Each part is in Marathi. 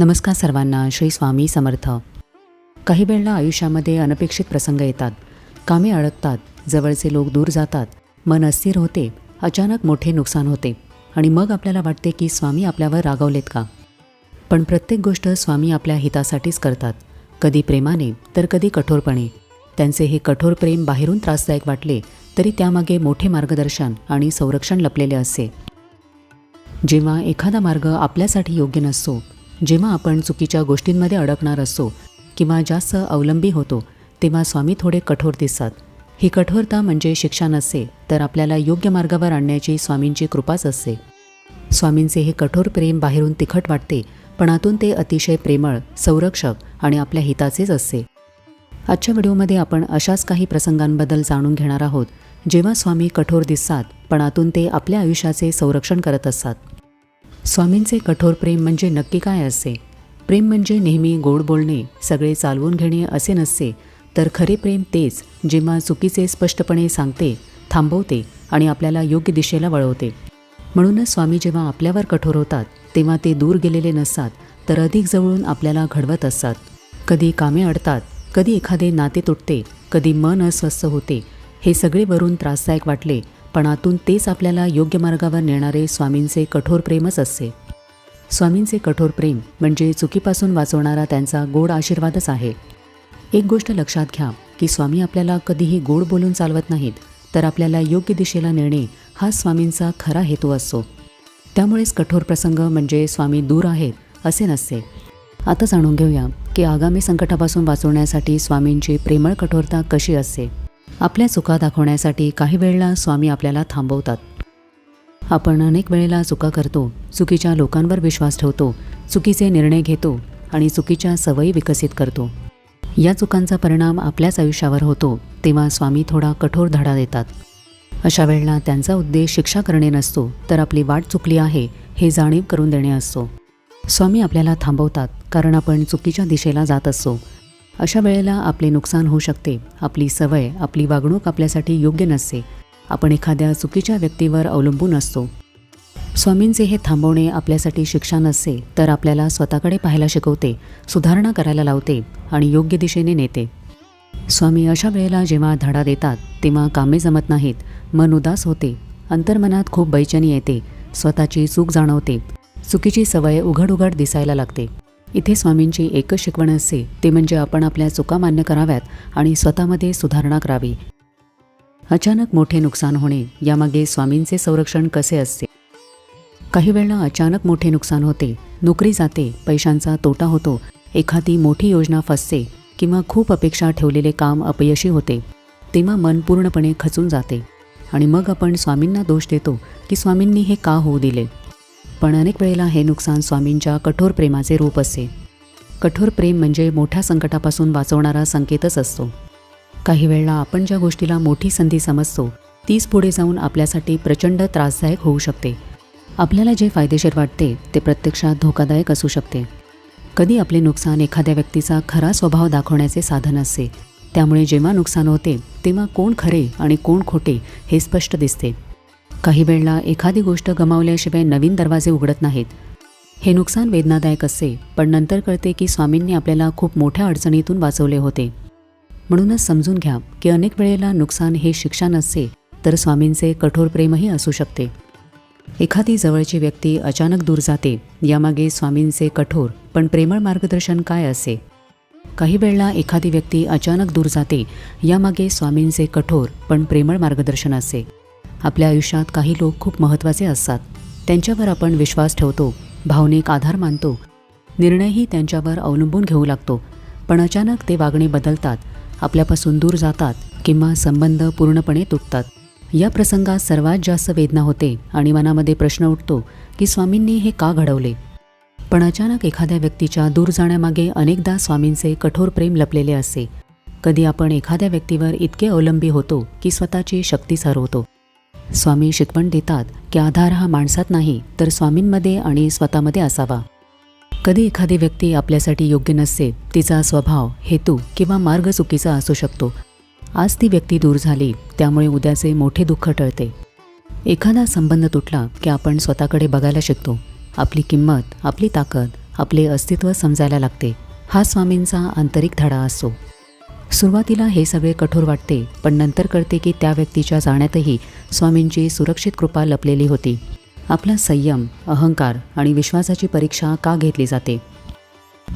नमस्कार सर्वांना श्री स्वामी समर्थ. काही वेळेला आयुष्यामध्ये अनपेक्षित प्रसंग येतात. कामे अडकतात जवळचे लोक दूर जातात मन अस्थिर होते अचानक मोठे नुकसान होते. आणि मग आपल्याला वाटते की स्वामी आपल्यावर रागावलेत का? पण प्रत्येक गोष्ट स्वामी आपल्या हितासाठीच करतात. कधी प्रेमाने तर कधी कठोरपणे. त्यांचे हे कठोर प्रेम बाहेरून त्रासदायक वाटले तरी त्यामागे मोठे मार्गदर्शन आणि संरक्षण लपलेले असे. जेव्हा एखादा मार्ग आपल्यासाठी योग्य नसतो जेव्हा आपण चुकीच्या गोष्टींमध्ये अडकणार असतो किंवा जास्त अवलंबी होतो तेव्हा स्वामी थोडे कठोर दिसतात. ही कठोरता म्हणजे शिक्षा नसते तर आपल्याला योग्य मार्गावर आणण्याची स्वामींची कृपाच असते. स्वामींचे हे कठोर प्रेम बाहेरून तिखट वाटते पण आतून ते अतिशय प्रेमळ संरक्षक आणि आपल्या हिताचेच असते. आजच्या व्हिडिओमध्ये आपण अशाच काही प्रसंगांबद्दल जाणून घेणार आहोत जेव्हा स्वामी कठोर दिसतात पण आतून ते आपल्या आयुष्याचे संरक्षण करत असतात. स्वामींचे कठोर प्रेम म्हणजे नक्की काय असते प्रेम म्हणजे नेहमी गोड बोलणे सगळे चालवून घेणे असे नसते तर खरे प्रेम तेच जेव्हा चुकीचे स्पष्टपणे सांगते थांबवते आणि आपल्याला योग्य दिशेला वळवते. म्हणूनच स्वामी जेव्हा आपल्यावर कठोर होतात तेव्हा ते दूर गेलेले नसतात तर अधिक जवळून आपल्याला घडवत असतात. कधी कामे अडतात कधी एखादे नाते तुटते कधी मन अस्वस्थ होते हे सगळे वरून त्रासदायक वाटले पण आतून तेच आपल्याला योग्य मार्गावर नेणारे स्वामींचे कठोर प्रेमच असते. स्वामींचे कठोर प्रेम म्हणजे चुकीपासून वाचवणारा त्यांचा गोड आशीर्वादच आहे. एक गोष्ट लक्षात घ्या की स्वामी आपल्याला कधीही गोड बोलून चालवत नाहीत तर आपल्याला योग्य दिशेला नेणे हा स्वामींचा खरा हेतू असतो. त्यामुळेच कठोर प्रसंग म्हणजे स्वामी दूर आहेत असे नसते. आता जाणून घेऊया की आगामी संकटापासून वाचवण्यासाठी स्वामींची प्रेमळ कठोरता कशी असते. आपल्या चुका दाखवण्यासाठी काही वेळेला स्वामी आपल्याला थांबवतात. आपण अनेक वेळेला चुका करतो चुकीच्या लोकांवर विश्वास ठेवतो चुकीचे निर्णय घेतो आणि चुकीच्या सवयी विकसित करतो. या चुकांचा परिणाम आपल्याच आयुष्यावर होतो तेव्हा स्वामी थोडा कठोर धडा देतात. अशा वेळेला त्यांचा उद्देश शिक्षा करणे नसतो तर आपली वाट चुकली आहे हे जाणीव करून देणे असतो. स्वामी आपल्याला थांबवतात कारण आपण चुकीच्या दिशेला जात असतो अशा वेळेला आपले नुकसान होऊ शकते. आपली सवय आपली वागणूक आपल्यासाठी योग्य नसते. आपण एखाद्या चुकीच्या व्यक्तीवर अवलंबून असतो. स्वामींचे हे थांबवणे आपल्यासाठी शिक्षा नसते तर आपल्याला स्वतःकडे पाहायला शिकवते सुधारणा करायला लावते आणि योग्य दिशेने नेते. स्वामी अशा वेळेला जेव्हा धडा देतात तेव्हा कामे जमत नाहीत मन उदास होते अंतर्मनात खूप बैचनी येते स्वतःची चूक जाणवते चुकीची सवय उघड उघड दिसायला लागते. इथे स्वामींची एकच शिकवण असते ते म्हणजे आपण आपल्या चुका मान्य कराव्यात आणि स्वतःमध्ये सुधारणा करावी. अचानक मोठे नुकसान होणे यामागे स्वामींचे संरक्षण कसे असते? काही वेळेला अचानक मोठे नुकसान होते नोकरी जाते पैशांचा तोटा होतो एखादी मोठी योजना फसते किंवा खूप अपेक्षा ठेवलेले काम अपयशी होते तेव्हा मन पूर्णपणे खचून जाते. आणि मग आपण स्वामींना दोष देतो की स्वामींनी हे का होऊ दिले? पण अनेक वेळेला हे नुकसान स्वामींच्या कठोर प्रेमाचे रूप असते कठोर प्रेम म्हणजे मोठ्या संकटापासून वाचवणारा संकेतच असतो. काही वेळेला आपण ज्या गोष्टीला मोठी संधी समजतो तीच पुढे जाऊन आपल्यासाठी प्रचंड त्रासदायक होऊ शकते. आपल्याला जे फायदेशीर वाटते ते प्रत्यक्षात धोकादायक असू शकते. कधी आपले नुकसान एखाद्या व्यक्तीचा खरा स्वभाव दाखवण्याचे साधन असते. त्यामुळे जेव्हा नुकसान होते तेव्हा कोण खरे आणि कोण खोटे हे स्पष्ट दिसते. काही वेळेला एखादी गोष्ट गमावल्याशिवाय नवीन दरवाजे उघडत नाहीत. हे नुकसान वेदनादायक असते पण नंतर कळते की स्वामींनी आपल्याला खूप मोठ्या अडचणीतून वाचवले होते. म्हणूनच समजून घ्या की अनेक वेळेला नुकसान हे शिक्षा नसते तर स्वामींचे कठोर प्रेमही असू शकते. एखादी जवळची व्यक्ती अचानक दूर जाते यामागे स्वामींचे कठोर पण प्रेमळ मार्गदर्शन काय असे? काही वेळेला एखादी व्यक्ती अचानक दूर जाते यामागे स्वामींचे कठोर पण प्रेमळ मार्गदर्शन असे. आपल्या आयुष्यात काही लोक खूप महत्त्वाचे असतात. त्यांच्यावर आपण विश्वास ठेवतो भावनिक आधार मानतो. निर्णयही त्यांच्यावर अवलंबून घेऊ लागतो. पण अचानक ते वागणे बदलतात आपल्यापासून दूर जातात किंवा संबंध पूर्णपणे तुटतात. या प्रसंगात सर्वात जास्त वेदना होते आणि मनामध्ये प्रश्न उठतो की स्वामींनी हे का घडवले? पण अचानक एखाद्या व्यक्तीच्या दूर जाण्यामागे अनेकदा स्वामींचे कठोर प्रेम लपलेले असते. कधी आपण एखाद्या व्यक्तीवर इतके अवलंबी होतो की स्वतःची शक्तीच हरवतो स्वामी शिकवण देतात की आधार हा माणसात नाही तर स्वामींमध्ये आणि स्वतःमध्ये असावा. कधी एखादी व्यक्ती आपल्यासाठी योग्य नसते तिचा स्वभाव हेतू किंवा मार्ग चुकीचा असू शकतो. आज ती व्यक्ती दूर झाली त्यामुळे उद्याचे मोठे दुःख टळते. एखादा संबंध तुटला की आपण स्वतःकडे बघायला शिकतो. आपली किंमत आपली ताकद आपले अस्तित्व समजायला लागते. हा स्वामींचा आंतरिक धडा असतो. सुरुवातीला हे सगळे कठोर वाटते पण नंतर कळते की त्या व्यक्तीच्या जाण्यातही स्वामींची सुरक्षित कृपा लपलेली होती. आपला संयम अहंकार आणि विश्वासाची परीक्षा का घेतली जाते?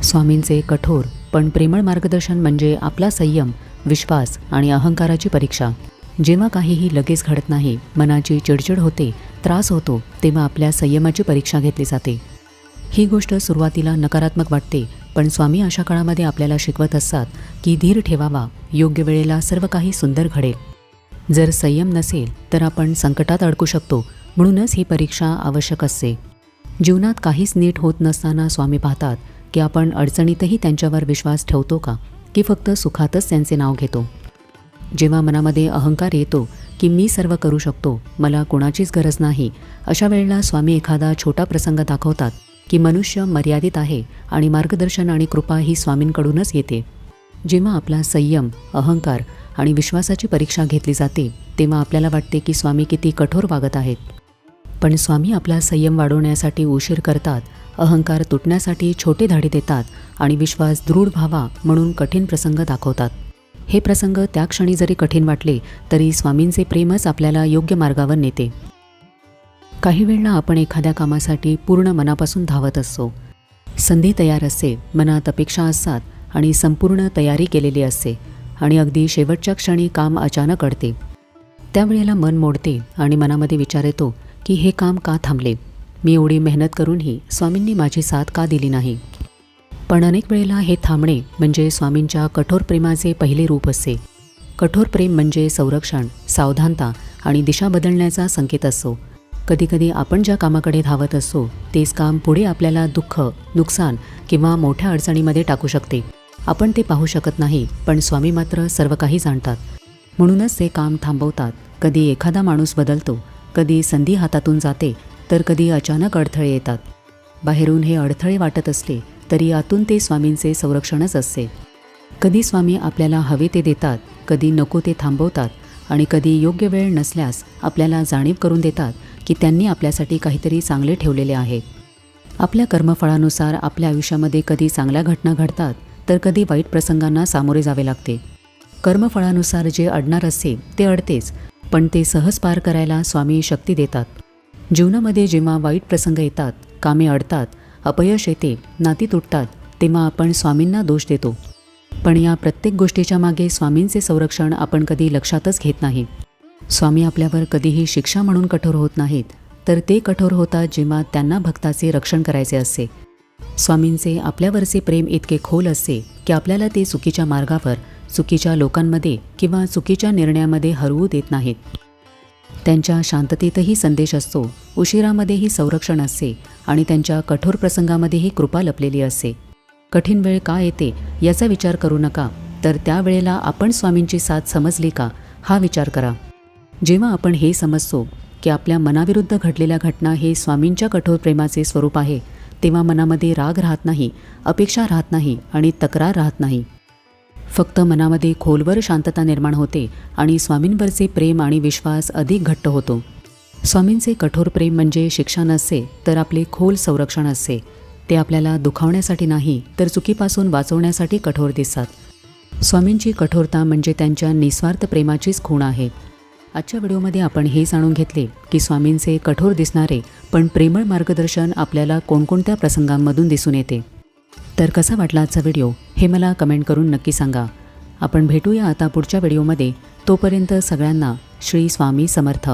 स्वामींचे कठोर पण प्रेमळ मार्गदर्शन म्हणजे आपला संयम विश्वास आणि अहंकाराची परीक्षा. जेव्हा काहीही लगेच घडत नाही मनाची चिडचिड होते त्रास होतो तेव्हा आपल्या संयमाची परीक्षा घेतली जाते. ही गोष्ट सुरुवातीला नकारात्मक वाटते पण स्वामी अशा काळामध्ये आपल्याला शिकवत असतात की धीर ठेवावा योग्य वेळेला सर्व काही सुंदर घडेल. जर संयम नसेल तर आपण संकटात अडकू शकतो म्हणूनच ही परीक्षा आवश्यक असते. जीवनात काहीच नीट होत नसताना स्वामी पाहतात की आपण अडचणीतही त्यांच्यावर विश्वास ठेवतो का की फक्त सुखातच त्यांचे नाव घेतो? जेव्हा मनामध्ये अहंकार येतो की मी सर्व करू शकतो मला कोणाचीच गरज नाही अशा वेळेला स्वामी एखादा छोटा प्रसंग दाखवतात. की मनुष्य मर्यादित आहे आणि मार्गदर्शन आणि कृपा ही स्वामींकडूनच येते. जेव्हा आपला संयम अहंकार आणि विश्वासाची परीक्षा घेतली जाते तेव्हा आपल्याला वाटते की स्वामी किती कठोर वागत आहेत. पण स्वामी आपला संयम वाढवण्यासाठी उशीर करतात अहंकार तुटण्यासाठी छोटे धाडे देतात आणि विश्वास दृढ व्हावा म्हणून कठीण प्रसंग दाखवतात. हे प्रसंग त्या क्षणी जरी कठीण वाटले तरी स्वामींचे प्रेमच आपल्याला योग्य मार्गावर नेते. काही वेळा आपण एखाद्या कामासाठी पूर्ण मनापासून धावत असतो. संधी तयार असते मनात अपेक्षा असतात आणि संपूर्ण तयारी केलेली असते आणि अगदी शेवटच्या क्षणी काम अचानक अडते. त्यावेळेला मन मोडते आणि मनामध्ये विचार येतो की हे काम का थांबले? मी एवढी मेहनत करूनही स्वामींनी माझी साथ का दिली नाही? पण अनेक वेळेला हे थांबणे म्हणजे स्वामींच्या कठोर प्रेमाचे पहिले रूप असते कठोर प्रेम म्हणजे संरक्षण सावधानता आणि दिशा बदलण्याचा संकेत असतो. कधीकधी आपण ज्या कामाकडे धावत असतो तेच काम पुढे आपल्याला दुःख नुकसान किंवा मोठ्या अडचणीमध्ये टाकू शकते. आपण ते पाहू शकत नाही पण स्वामी मात्र सर्व काही जाणतात. म्हणूनच ते काम थांबवतात. कधी एखादा माणूस बदलतो कधी संधी हातातून जाते तर कधी अचानक अडथळे येतात. बाहेरून हे अडथळे वाटत असले तरी आतून ते स्वामींचे संरक्षणच असते. कधी स्वामी आपल्याला हवे ते देतात कधी नको ते थांबवतात आणि कधी योग्य वेळ नसल्यास आपल्याला जाणीव करून देतात की त्यांनी आपल्यासाठी काहीतरी चांगले ठेवलेले आहे. आपल्या कर्मफळानुसार आपल्या आयुष्यामध्ये कधी चांगल्या घटना घडतात तर कधी वाईट प्रसंगांना सामोरे जावे लागते. कर्मफळानुसार जे अडणार असते ते अडतेच पण ते सहज पार करायला स्वामी शक्ती देतात. जीवनामध्ये जेव्हा वाईट प्रसंग येतात कामे अडतात अपयश येते नाती तुटतात तेव्हा आपण स्वामींना दोष देतो. पण या प्रत्येक गोष्टीच्या मागे स्वामींचे संरक्षण आपण कधी लक्षातच घेत नाही. स्वामी आपल्यावर कधीही शिक्षा म्हणून कठोर होत नाहीत तर ते कठोर होतात जेव्हा त्यांना भक्ताचे रक्षण करायचे असते स्वामींचे आपल्यावरचे प्रेम इतके खोल असते की आपल्याला ते चुकीच्या मार्गावर चुकीच्या लोकांमध्ये किंवा चुकीच्या निर्णयामध्ये हरवू देत नाहीत. त्यांच्या शांततेतही संदेश असतो उशिरामध्येही संरक्षण असते आणि त्यांच्या कठोर प्रसंगामध्येही कृपा लपलेली असते. कठीण वेळ का येते याचा विचार करू नका तर त्यावेळेला आपण स्वामींची साथ समजली का हा विचार करा. जेव्हा आपण हे समजतो की आपल्या मनाविरुद्ध घडलेल्या घटना हे स्वामींच्या कठोर प्रेमाचे स्वरूप आहे तेव्हा मनामध्ये राग राहत नाही अपेक्षा राहत नाही आणि तक्रार राहत नाही. फक्त मनामध्ये खोलवर शांतता निर्माण होते आणि स्वामींवरचे प्रेम आणि विश्वास अधिक घट्ट होतो. स्वामींचे कठोर प्रेम म्हणजे शिक्षा नसते तर आपले खोल संरक्षण असते. ते आपल्याला दुखावण्यासाठी नाही तर चुकीपासून वाचवण्यासाठी कठोर दिसतात. स्वामींची कठोरता म्हणजे त्यांच्या निस्वार्थ प्रेमाचीच खूण आहे. आजच्या व्हिडिओमध्ये आपण हे जाणून घेतले की स्वामींचे कठोर दिसणारे पण प्रेमळ मार्गदर्शन आपल्याला कोणकोणत्या प्रसंगांमधून दिसून येते. तर कसा वाटला आजचा व्हिडिओ हे मला कमेंट करून नक्की सांगा. आपण भेटूया आता पुढच्या व्हिडिओमध्ये. तोपर्यंत सगळ्यांना श्री स्वामी समर्थ.